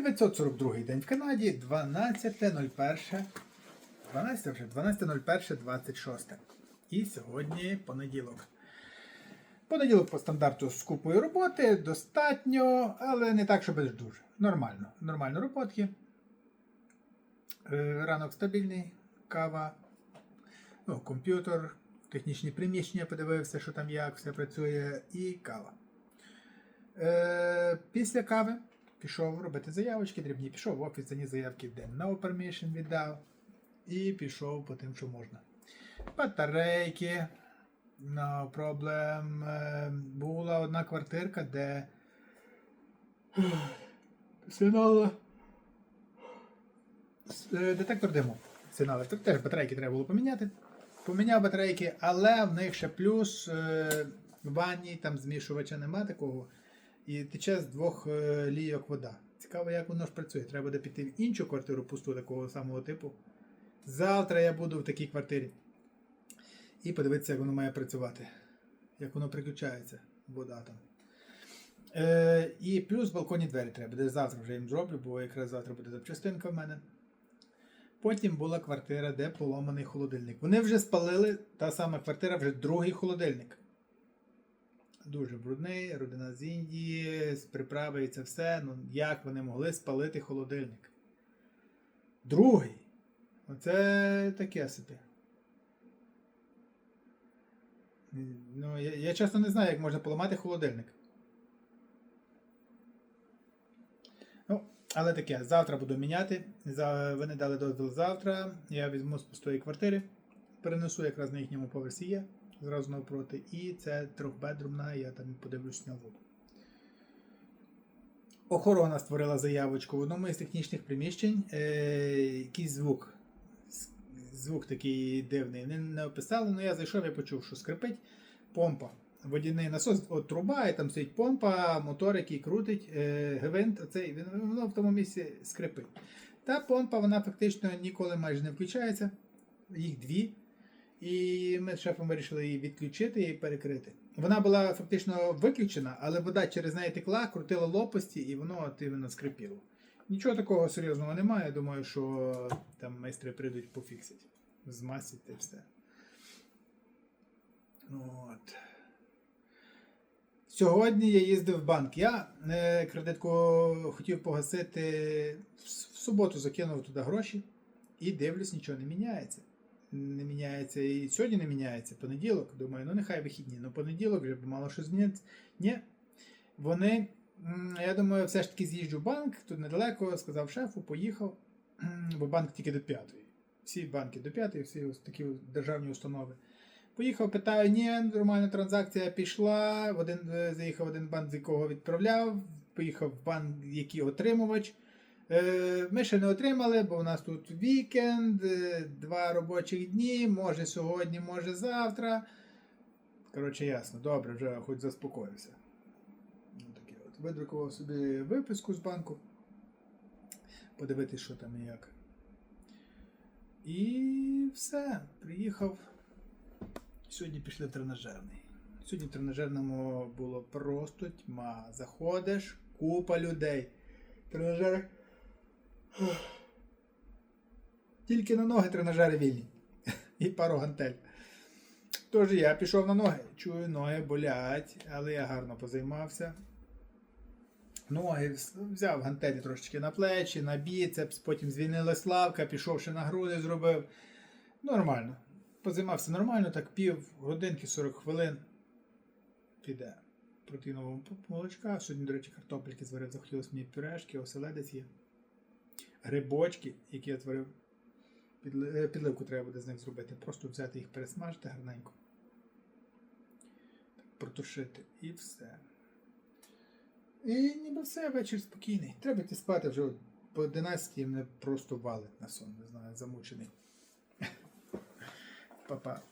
942 день в Канаді, 12.01. 12 вже 12.01.26. І сьогодні понеділок. Понеділок по стандарту з купою роботи достатньо, але не так, що без дуже. Нормально. Нормально роботки. Е, Ранок стабільний, кава, ну, комп'ютер, технічні приміщення, подивився, що там як, все працює, і кава. Е, після кави пішов робити заявочки, дрібні, пішов в офіс, заніс заявки день no permission віддав. І пішов по тим, що можна. Батарейки. No problem. Е, Була одна квартирка, де сигнала. Е, Детектор диму. Сигнали. Тут теж батарейки треба було поміняти. Поміняв батарейки, але в них ще плюс е, в ванні там змішувача нема такого. І тече з двох е, лійок вода. Цікаво, як воно ж працює. Треба буде піти в іншу квартиру пусту такого самого типу. Завтра я буду в такій квартирі. І подивитися, як воно має працювати. Як воно приключається, вода там. Е, і плюс балконні двері треба. Де завтра вже їм зроблю, бо якраз завтра буде запчастинка в мене. Потім була квартира, де поломаний холодильник. Вони вже спалили, та сама квартира, вже другий холодильник. Дуже брудний, родина з Індії, з приправи і це все. Ну, як вони могли спалити холодильник? Другий. Оце таке собі. Ну, я, я чесно не знаю, як можна поламати холодильник. Ну, але таке, завтра буду міняти. За, вони дали дозвіл завтра. Я візьму з пустої квартири, перенесу якраз на їхньому поверсі є, зразу навпроти. І це трьохбедрумна, я там подивлюсь на воду. Охорона створила заявочку в одному із технічних приміщень. Е, якийсь звук. Звук такий дивний. Вони не описали, але я зайшов і почув, що скрипить помпа. Водяний насос, от труба, і там стоїть помпа, мотор, який крутить, е, гвинт, оцей, він, воно в тому місці скрипить. Та помпа, вона фактично ніколи майже не включається. Їх дві. І ми з шефом вирішили її відключити і перекрити. Вона була фактично виключена, але вода через неї текла, крутила лопасті, і воно іменно скрипіло. Нічого такого серйозного немає. Думаю, що там майстри прийдуть пофіксять. Змастять і все. От. Сьогодні я їздив в банк. Я е, кредитку хотів погасити. В суботу закинув туди гроші і дивлюсь, нічого не міняється. Не міняється і сьогодні не міняється. Понеділок. Думаю, ну нехай вихідні. Ну понеділок вже мало що зміниться. Ні. Вони, я думаю, все ж таки з'їжджу в банк, тут недалеко, сказав шефу, поїхав, бо банк тільки до п'ятої. Всі банки до п'ятої, всі ось такі державні установи. Поїхав, питаю, ні, нормальна транзакція пішла. Один, е, заїхав один банк, з якого відправляв, поїхав в банк, який отримувач. Е, Ми ще не отримали, бо у нас тут вікенд, е, два робочих дні, може сьогодні, може завтра. Коротше, ясно, добре, вже хоч заспокоївся. Ну, от. Видрукував собі виписку з банку. Подивитись, що там і як. І все. Приїхав. Сьогодні пішли в тренажерний. Сьогодні в тренажерному було просто тьма. Заходиш, купа людей. Тренажер. Тільки на ноги тренажери вільні. І пару гантель. Тож я пішов на ноги. Чую, ноги болять, але я гарно позаймався. Ноги взяв гантелі трошечки на плечі, на біцепс, потім звільнила славка, пішов ще на груди зробив. Нормально. Позаймався нормально, так пів годинки 40 хвилин. Піде. Протеїнового молочка. Сьогодні, до речі, картопельки зварив, захотілося мені пюрешки, оселедець є. Грибочки, які я творив. Е, Підливку треба буде з них зробити. Просто взяти їх, пересмажити гарненько. Протушити і все. І ніби все, вечір спокійний. Треба йти спати вже по 11 мене просто валить на сон, не знаю, замучений. Па-па.